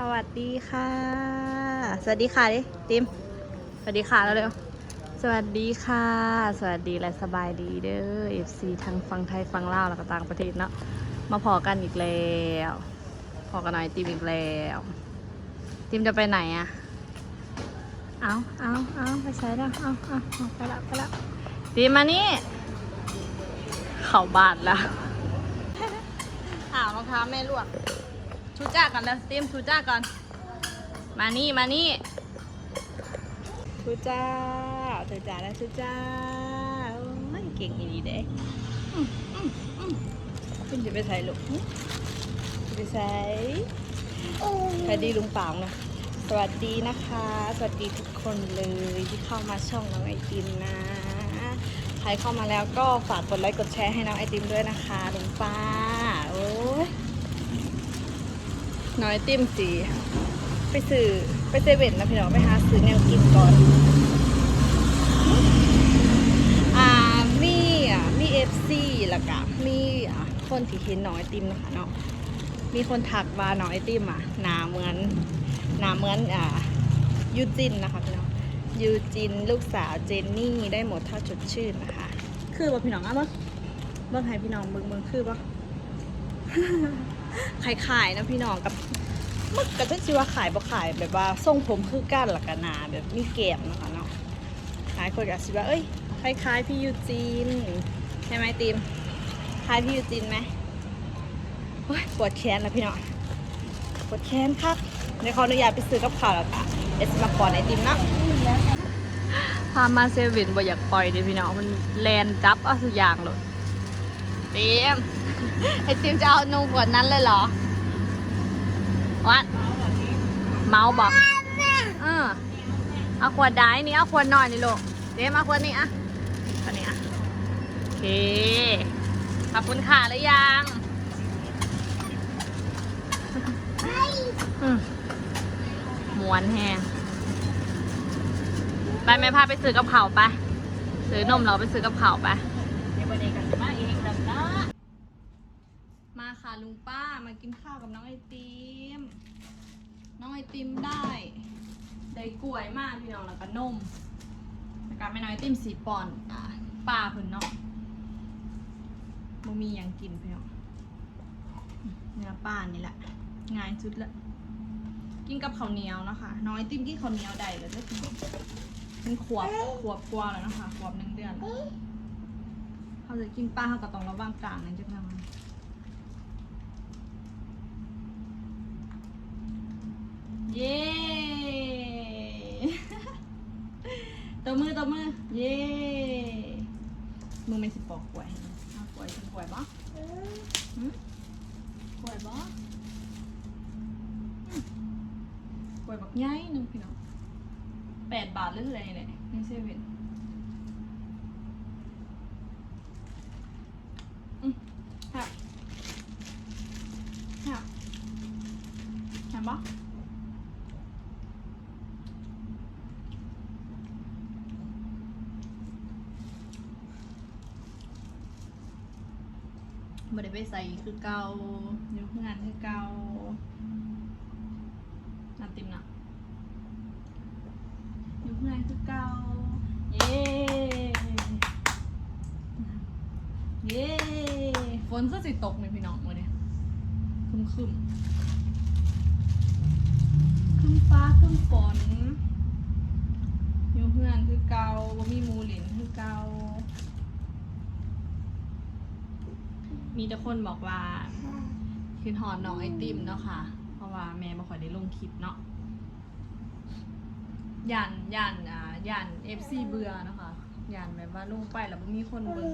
สวัสดีค่ะ สวัสดีค่ะดิติมสวัสดีค่ะแล้วเร็วสวัสดีค่ะ สวัสดีและสบายดีเด้อ FC ทั้งฟังไทยฟังลาวแล้วก็ต่างประเทศเนาะมาพอกันอีกแล้วพอกันหน่อยติมอีกแล้วติมจะไปไหนอะเอาเอาเอาไปใช้แล้วเอาเอาเอาไปละไปละติมมานี่เข้าบาทแล้วอ้าวรองเท้าแม่ลวก ชูจ้าก่อนแล้วเตรียมชูจ้าก่อน มานี่มานี่ชูจ้าชูจ้าแล้วชูจ้าโอ้ยเก่งดีเด้คุณจะไปใส่ลูกหึจะไปใส่สวัสดีลุงเปล่านะสวัสดีนะคะ สวัสดีทุกคนเลยที่เข้ามาช่องน้องไอติมนะ ใครเข้ามาแล้วก็ฝากกดไลค์กดแชร์ให้น้องไอติมด้วยนะคะลุงป้า โอ้ย น้อยติมสี ไปซื้อไปเซเว่นนะพี่น้องไปหาซื้อแนวกินก่อน อ่ามีอะมีเอฟซีล้วก็มีอะคนที่เห็นน้องไอติมนะคะเนาะมีคนถักว่าน้องไอติมอะหนาเหมือนหนาเหมือนอ่ายูจินนะคะพี่น้องยูจินลูกสาวเจนนี่ได้หมดถ้าจดชื่นนะคะ คือบ่พี่น้องอะบ่บ่ให้พี่น้องเบิ่งเบิ่งคือบ่ ขายขายๆนะพี่น้องกับมึกกับเจ้าชีว่าขายบ่ขายแบบว่าทรงผมคือกันหลักกันนาแบบมีเกมนะคะเนาะหลายคนก็คิดว่าเอ้ยคล้ายๆพี่ยูจีนใช่ไหมตีมคล้ายพี่ยูจีนไหมปวดแขนนะพี่น้องปวดแขนครับเดี๋ยวขออนุญาตไปซื้อกับข้าวแล้วค่ะเดี๋ยวจะมาก่อนไอติมนะพามาเซเว่นบ่อยากปล่อยเดี๋ยวพี่น้องมันแลนจับอาสุอย่างเลย เตรียมไอติมจะเอานมขวดนั้นเลยเหรอวัดเมาบอกเออเอาขวดได้นี่เอาขวดหน่อยนี่ลูกเดี๋ยวมาขวดนี้อะขวดนี้อะโอเคขอบคุณค่ะหรือยังอืมหมวนแฮงไปแม่พาไปซื้อกับเขาวไปซื้อนมเราไปซื้อกับเขาวไปเดี๋ยววันนี้กันมาเองกันนะมาค่ะ ลุงป้ามากินข้าวกับน้องไอติม น้องไอติมได้ ได้กล้วยมากพี่น้องแล้วก็นมแล้วก็แม่น้องไอติมสีปอนอะป้าเพิ่นเนาะบ่มีหยังกินพี่น้องเนื้อป้านี่แหละง่ายสุดละกินกับข้าวเหนียวนะคะน้องไอติมกินข้าวเหนียวได้เลยจ้ะพี่น้องเป็นขวบขวบกว่าแล้วนะคะขวบหนึ่งเดือนแล้วเขาจะกินป้าเขาก็ต้องระวังกลางนั่นจะทำ เย้ตัวมือตัวมือ เย้มือไม่สิปอกกล้วยเอากล้วยกินกล้วยบ่หืมกล้วยบ่อืมกล้วยบักใหญ่หนึงพี่น้องแปดบาทหรืออะไรเนี่ยในเซเว่นอืมครับครับเห็นบ่ บ่ได้ไปใส่คือเกาอยู่งานคือเกาน้ำติมนะอยู่งานคือเกาเย้เย้ฝนก็สิตกเลยพี่น้องมื่อนี้คึมคึมคึมฟ้าคึมฝนอยู่เพื่อนคือเกาบ่มีมูหลินคือเกา มีแต่คนบอกว่าคือหอนน้องไอติมเนาะค่ะ เพราะว่าแม่บ่ค่อยได้ลงคลิปเนาะย่านย่านอ่าย่านเอฟซีเบื่อเนาะค่ะย่านแบบว่าลงไปแล้วบ่มีคนเบิ่ง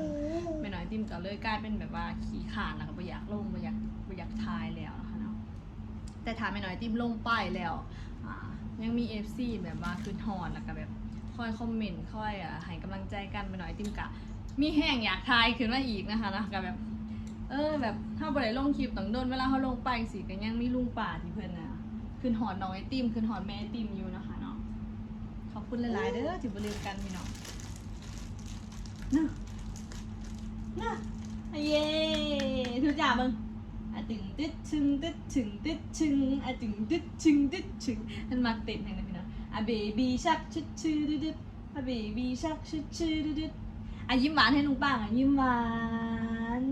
แม่น้อยติมก็เลยกลายเป็นแบบว่าขี้ขลาดแล้วก็บ่อยากลงบ่อยากบ่อยากทายแล้วนะคะเนาะแต่ถ้าแม่น้อยติมลงไปแล้วอ่ายังมีเอฟซีแบบว่าคือหอนแล้วก็แบบคอยคอมเมนต์คอยอ่าให้กำลังใจกันแม่น้อยติมกะมีแห้งอยากทายขึ้นมาอีกนะคะนะก็แบบ เออแบบถ้าบ่ได้ลงคลิปต้องโดนเวลาเขาลงไปสิก็ยังมีลุงป่าที่เพิ่นน่ะขึ้นหอดน้องไอติมขึ้นหอดแม่ไอติมอยู่นะคะเนาะขอบคุณหลายๆเด้อที่บ่ลืมกันพี่น้องนะนะเย้ทุกจ่าเบิ่งอะตึงตึ๊ดชึงตึ๊ดชึงตึ๊ดชึงอะตึงตึ๊ดชึงตึ๊ดชึงมันมักต้นอย่างนั้นพี่น้องอะเบบี้ชักชึดชึดดึดอะเบบี้ชักชึดชึดดึดอะยิ้มหวานให้ลุงป้างอะยิ้มหวาน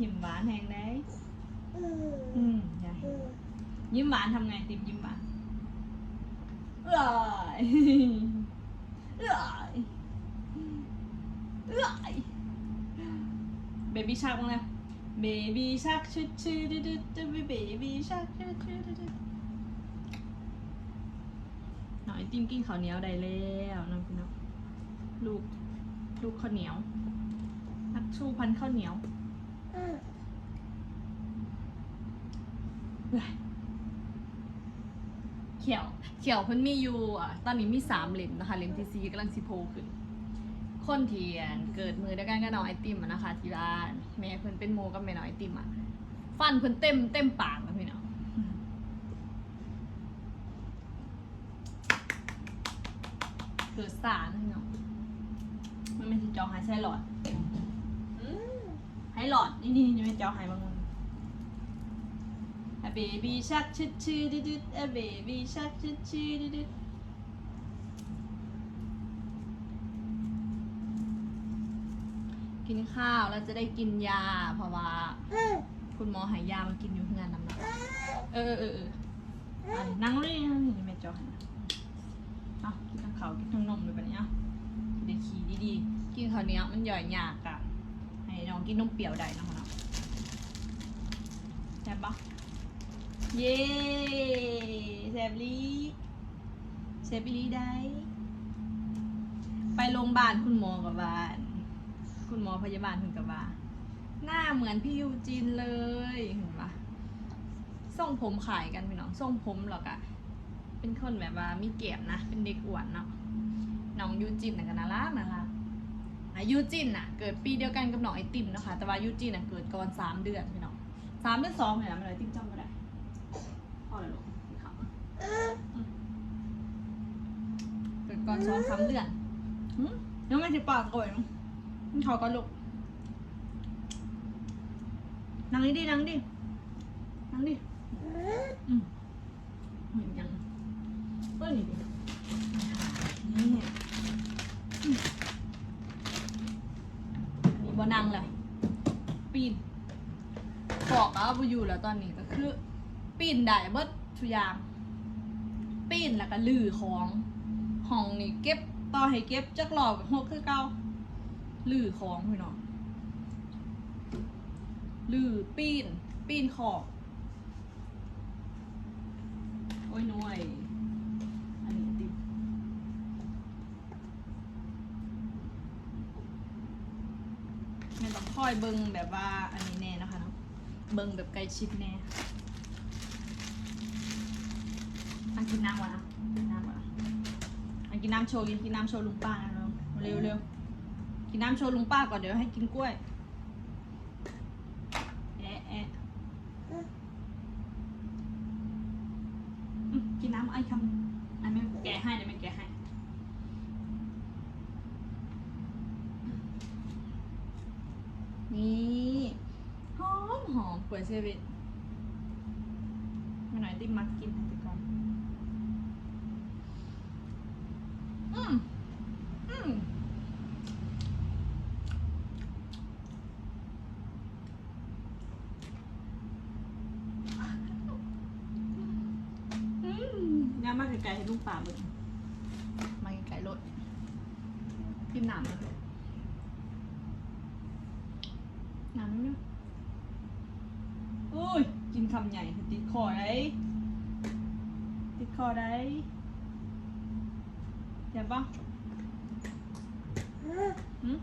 ยิ้มหวานแห่งไหนอืมอย่าให้ ยิ้มหวานทำไงติมยิ้มหวานเอ้ยเอ้ยเอ้ยเบบี้ชักบ้างแล้วเบบี้ชักชุดชื่อดึดดึดเบบี้ชักชุดชืดดดึดหน่อยติมกินข้าวเหนียวได้แล้วน้องพี่น้องลูกลูกข้าวเหนียวนักสู้พันข้าวเหนียวเฮ้ยเขียวเขียวเพิ่นมีอยู่อะตอนนี้มีสามเหล่มนะคะเหล่มที่สี่กำลังสิโพขึ้นคนเทียนเกิดมือด้วยกันกับน้องไอติมอะนะคะที่บ้านแม่เพิ่นเป็นโมกับแม่น้องไอติมอะฟันเพิ่นเต็มเต็มปากนะพี่น้องเกิดสารพี่น้องมันไม่ใช่จอหายใช่หลอดให้หลอดนี่นี่นี่ไม่จอหายบางมัน อะเบบี้ชักชื่อชื่อดิดอะเบบี้ชักชื่อชื่อดิดกินข้าวแล้วจะได้กินยา เพราะว่า คุณหมอหายยามากินอยู่เพื่อนน้ำหนักเออเออเออนนั่งเลยนี่แม่จอยเอากินทั้งเขาวกินทั้งนมเลยปะเนี่ยเด็กขี่ดีๆ กินข้าวเนี้ยมันย่อยยากอะให้น้องกินนมเปรี้ยวได้นะคนเนาะแซ่ปะ เย้แซ่บลีแซ่บลีได้ ไปโรงพยาบาลคุณหมอกับบ้าน คุณหมอพยาบาลถึงกับว่านหน้าเหมือนพี่ยูจินเลยเห็นปะทรงผมขายกันพี่น้องทรงผมหรอกอะเป็นคนแบบว่ามีเก็บนะ เป็นเด็กอ้วนเนาะน้องยูจินน่ะก็น่ารักน่ารักอะยูจินน่ะ เกิดปีเดียวกันกับน้องไอติมนะคะ แต่ว่ายูจินน่ะเกิดก่อนสามเดือนพี่น้องสามเดือนสองเห็นไหมมันเลยติ๊มจำไม่ได้พอเลยลูกพี่ เกิดก่อนสองสามเดือนหึยังไม่ถึงปากก่อนมันเขาก็ลุกนั่งดินั่งดินั่งดิอืมเหมือนยังเปิ้ลนี่ดินี่เนี่ยอืมนี่บ่นั่งเลยปีนบอกแล้วบ่อยู่แล้วตอนนี้ก็คือ ปีนได้เบิดทุกอย่าง ปีนแล้วก็ลือของห้องนี่เก็บต่อให้เก็บจักหลอกหกคือเก่าลือของพี่น้องลือปีนปีนขอบโอ้ยหน่วยอันนี้ติดแม่ต้องคอยเบิงแบบว่าอันนี้แน่นะคะเนาะเบิงแบบใกล้ชิดแน่ อันกินน้ำวะนะกินน้ำวะนะอันกินน้ำโชว์กินกินน้ำโชว์ลุงป้านะเร็วเร็วกินน้ำโชว์ลุงป้าก่อนเดี๋ยวให้กินกล้วยแอะแอะกินน้ำไอ้คำหนึ่งอันไม่แกะให้เดี๋ยวไม่แกะให้นี่หอมหอมเปิดเซเว่นมาหน่อยติมมักกินไปก่อนอืมอืม อืมงาน มาไกลๆให้ลูกป่าเบิ่งมาไกลรถกินหนามเลยหนามเนี่ยอุ้ยกินคำใหญ่ติดคอได้ติดคอได้เจ็บปะหืม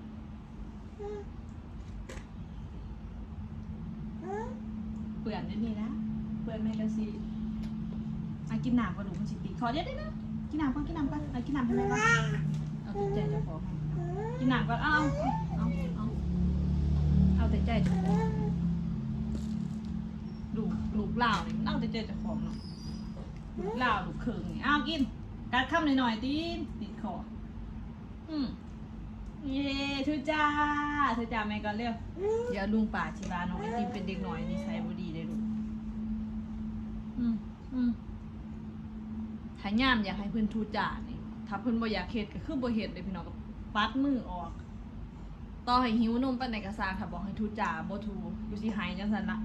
เปื่อนนิดนี่นะ เปื่อนแมกกาซีน อะ กินน้ำก่อนหนูมันสิติดคอเดี๋ยวเดี๋ยวนะกินน้ำก่อนกินน้ำก่อนอะกินน้ำให้แม่ก่อนเอาแต่ใจเจะของกินน้ำก่อนเอาเอาเอาเอาเอาแต่ใจเจะของลูกลูกเหล่าเนี่มันเอาแต่ใจเจะของเนาะลูกเหล่าลูกเคิงเนี่ยเอากินกัดคำหน่อยๆตีนติดคออืมเย้ทุจ้าทุจ้าแม่ก่อนเร็วเดี๋ยวลุงป่าชิบาน้องไอติมเป็นเด็กน้อยนิสัยบ่ดีเลยลูกอืมอืม ถ้าย่ามอยากให้เพิ่นทูจ่านี่ถ้าเพิ่นบ่อยากเฮ็ดก็คือบ่เฮ็ดเลยพี่น้องก็ปัดมือออก ต่อให้หิวนมปานใดก็ซางถ้าบอกให้ทูจ่าบ่ทูอยู่สิหายจังซั่นละ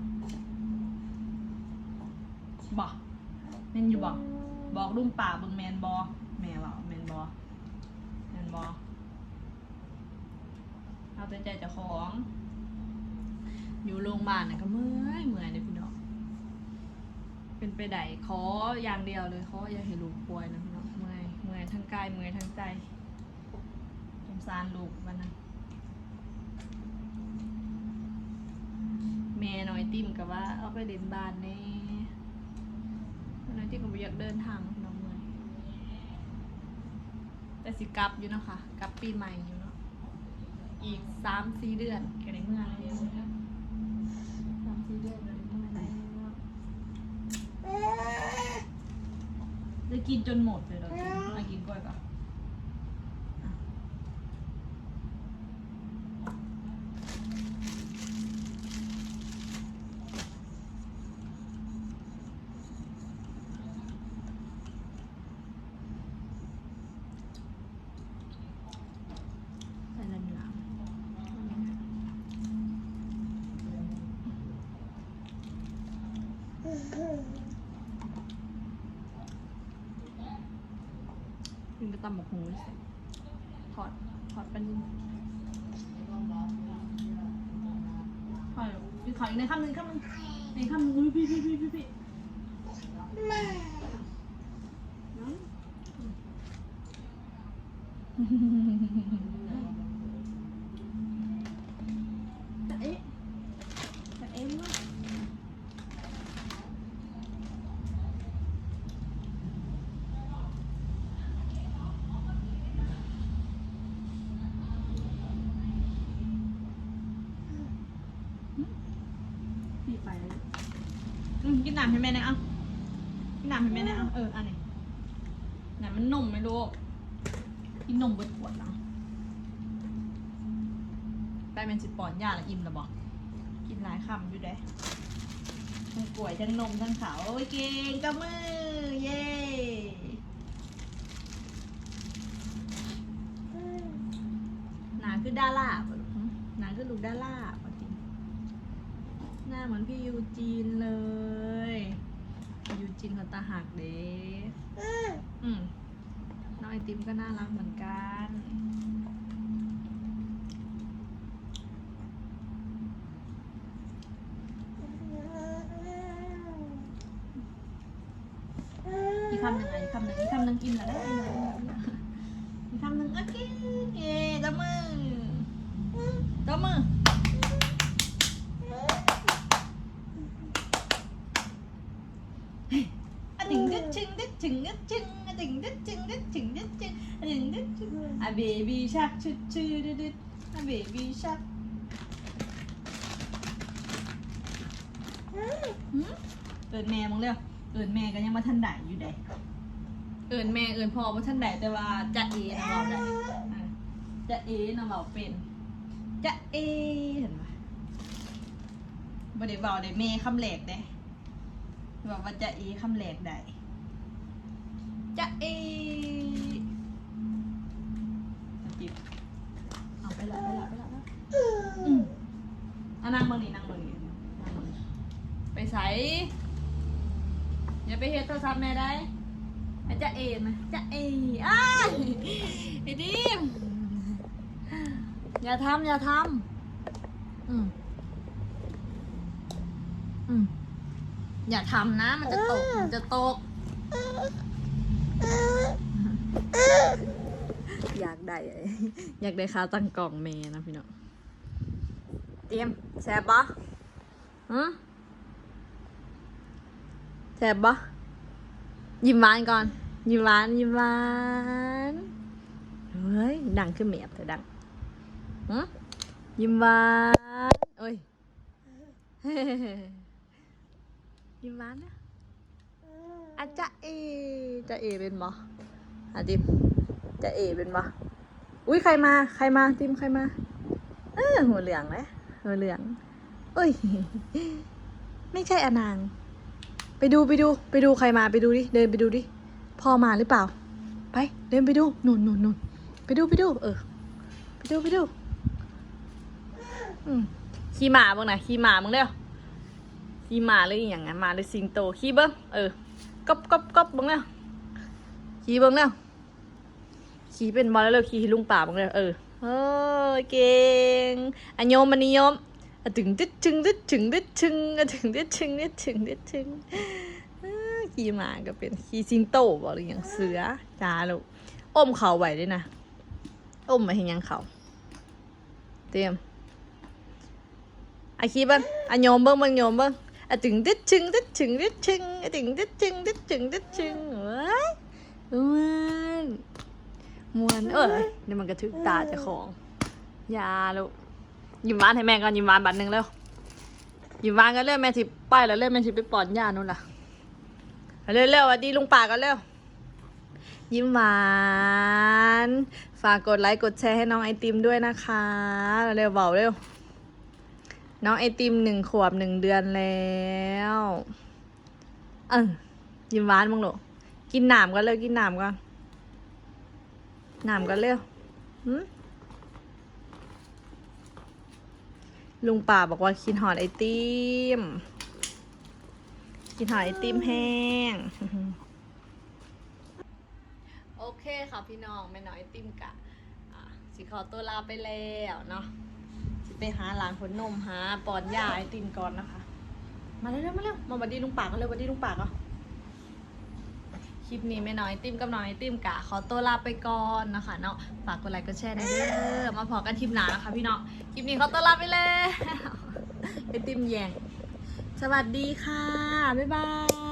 บ่แม่นอยู่บ่บอกลุงป่าเบิ่งแม่นบ่แม่ว้าแม่นบ่แม่นบ่เอาแต่ใจเจ้าของ อยู่โรงพยาบาลน่ะก็เมื่อยเมื่อยเลยพี่ เป็นไปได้ขออย่างเดียวเลยขออย่าให้ลูกป่วยนะพี่น้องเมื่อยเมื่อยทั้งกายเมื่อยทั้งใจสงสารลูกวันนั้นแม่น้อยติ้มกับว่าเอาไปเล่นบ้านแน่น้อยติ้มก็บ่อยากเดินทางน้องเมื่อยแต่สิกลับอยู่เนาะคะกลับปีใหม่อยู่เนาะอีกสามสี่เดือนก็ได้เมื่อเลยสามสี่เดือนก็ได้เมื่อแล้ว จะ กินจนหมดเลยเหรากินมากินกล้วยก่อนอะใส่น้ำเหลืองกินกระตำหมกหูถอดถอดเป็นถอดอีกในคำหนึ่งคำหนึ่งในคำหนึ่งพี่พี่พี่พี่พี่จะเอ๊ะจะเอ๊ะมั้ย พี่ไปแล้ว อืมกินำให้แม่นะอะกินน้ำให้แม่นะอะเอออันนี้ไหนมันนมไหมลูกกินนมเบิดขวดแล้วไปเป็นสิปอนยาละอิ่มละบอกกินหลายคำอยู่เด้ทั้งกล้วยทั้งนมทั้งขาวโอ้ยเก่งกับมือ เย้หนาคือดาราปะลูกหึหนาคือลูกดารา หน้าเหมือนพี่ยูจีนเลยยูจีนเขาตาหักเด้อืมน้องไอติมก็น่ารักเหมือนกันอีกคำหนึ่งอีกคำหนึ่งอีกคำหนึ่งกินแล้วได้อีกคำหนึ่งโอเคเย้ตบมือตบมือ อะดึงดึ๊ดชึงดึ๊ดชึงดึ๊ดชึงอะดึงดึ๊ดชึงดึ๊ดชึงดึ๊ดชึงอะดึงดึ๊ด ชึงอะเบบี้ชักชุดชื่อดึ๊ดดึ๊ดอะเบบี้ชักเอินแม่มึงเร็วเอินแม่ก็ยังมาทันได้อยู่ได้เอินแม่เอินพ่อมาทันได้แต่ว่าจะเอนะเราได้อะจะเอนะเราเป็นจะเอเห็นไหมบ่ได้เบาได้แม่คำแหลกได้บอกว่าจะเอคำแหลกได้จะเอ เอาจิบเอาไปละไปละไปละไปละอืมอะนั่งเบางนี้นั่งเบางนี้นั่งเบิ่งนี้ไปใส่อย่าไปเฮ็ดโทรศัพท์แม่ได้อ่จะเอไหมจะเออ้ายไอ้ดิมอย่าทำอย่าทำอืมอืมอย่าทำนะ มันจะตก มันจะตก อยากได้อยากได้ค่าตั้งกล่องเมนะพี่น้องเตรียมแซ่บปะหืมแซ่บปะยิ้มหวานก่อน ยิ้มหวาน ยิ้มหวานเฮ้ยดังขึ้นเมียบแต่ดังหืมยิ้มหวานโอ้ยยิ้มหวานนะอาจะเอจะเอเป็นบ่อาดิม จะเอเป็นบ่อุ้ยใครมา ใครมาติมใครมา เออหัวเหลืองเลยหัวเหลืองเอ้ย ไม่ใช่อนาง ไปดูไปดู ไปดูใครมาไปดูดิ เดินไปดูดิ พ่อมาหรือเปล่า ไป เดินไปดูนุ่นนุ่นนุ่นไปดูไปดู เออ ไปดูไปดู อืมขี่หมาบ้างนะขี่หมาบ้างเร็วขี่หมาหรืออย่างนั้นมาหรือสิงโตขี่เบิ้งเออก๊อบก๊อบก๊อบบ้างเร็วขี่เบิ้งเร็ว ขี่เป็นบอลแล้วเร็วขี่ลุงป่าบ้างเร็วเออเออเก่งอันโยมอันนิยมถึงดึดชึงดึดชึงดึดชึงถึงดึดชึงดึดชึงดึดชึงขี่หมาก็เป็นขี่สิงโตบอกหรืออย่างเสือจ้าลูกอมเขาไหวด้วยนะอมมาเห็นยังเขาเตรียมอาคีบิ้งอะโยมเบิ้งเบิ้งโยมเบิ้งอะถึงดึดชึงดึดชึงดึดชึงอะถึงดึดชึงดึดชึงดึดชึงเว้ยม้วน มวนเอ้ยนี่มันกระทึกตาเจ้าของยาลูกยิ้มหวานให้แม่ก่อนยิ้มหวานบัตรหนึ่งแล้วยิ้มหวานกันเร็วแม่สิไปแล้วเร็วแม่สิไปป้อนยานู่นล่ะเร็วเร็วดีลุงป่ากันเร็วยิ้มหวานฝากกดไลค์กดแชร์ให้น้องไอติมด้วยนะคะเร็วเบาเร็วน้องไอติมหนึ่งขวบหนึ่งเดือนแล้วเออยิ้มหวานมั้งหนูกินหนามกันเลยกินหนามกัน นามกันเร็วลุงป่าบอกว่ากินหอดไอติม กินหอดไอติมแห้ง โอเคค่ะพี่น้องแม่น้อยไอติมกะสิขอตัวลาไปแล้วเนาะไปหาหลานขนนมหาปอนยาไอติมก่อนนะคะ มาเร็วๆมาเร็วมาบัดดีลุงป่ากันเลยบัดดีลุงป่ากอะ คลิปนี้ไม่น้อยติมกับน้อยติมกะขอตัวลาไปก่อนนะคะเนาะฝากกดไลค์กดแชร์ด้วยเด้อมาพอกันทีมหนานะคะพี่เนาะคลิปนี้ขอตัวลาไปเลยไอติมแยงสวัสดีค่ะบ๊ายบาย